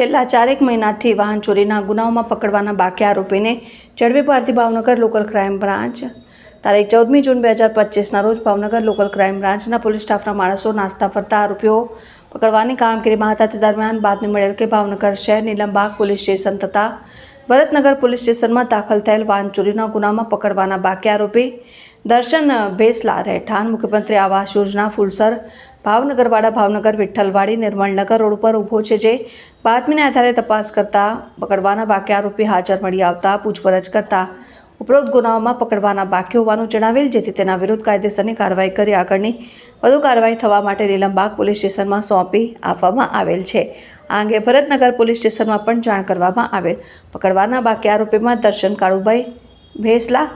છેલ્લા ચારેક મહિનાથી વાહન ચોરીના ગુનાઓમાં પકડવાના બાકી આરોપીને ઝડપી પાડતી ભાવનગર લોકલ ક્રાઇમ બ્રાન્ચ. તારીખ ચૌદમી જૂન બે હજાર પચીસના રોજ ભાવનગર લોકલ ક્રાઇમ બ્રાન્ચના પોલીસ સ્ટાફના માણસો નાસ્તા ફરતા આરોપીઓ પકડવાની કામગીરીમાં હતા. તે દરમિયાન બાતમી મળેલ કે ભાવનગર શહેર નીલમબાગ પોલીસ સ્ટેશન તથા ભરતનગર પોલીસ સ્ટેશનમાં દાખલ થયેલ વાહન ચોરીના ગુનામાં પકડવાના બાકી આરોપી દર્શન ભેસલા રહેઠાણ, મુખ્યમંત્રી આવાસ યોજના, ફૂલસર, ભાવનગરવાડા, ભાવનગર વિઠ્ઠલવાડી નિર્મળનગર રોડ ઉપર ઊભો છે જે બાતમીને આધારે તપાસ કરતા પકડવાના બાકી આરોપી હાજર મળી આવતા પૂછપરછ કરતા ઉપરોક્ત ગુનાઓમાં પકડવાના બાકી હોવાનું જણાવેલ, જેથી તેના વિરુદ્ધ કાયદેસરની કાર્યવાહી કરી આગળની વધુ કાર્યવાહી થવા માટે નીલમબાગ પોલીસ સ્ટેશનમાં સોંપી આપવામાં આવેલ છે. આ અંગે ભરતનગર પોલીસ સ્ટેશનમાં પણ જાણ કરવામાં આવેલ. પકડવાના બાકી આરોપીમાં દર્શન કાળુભાઈ ભેસલા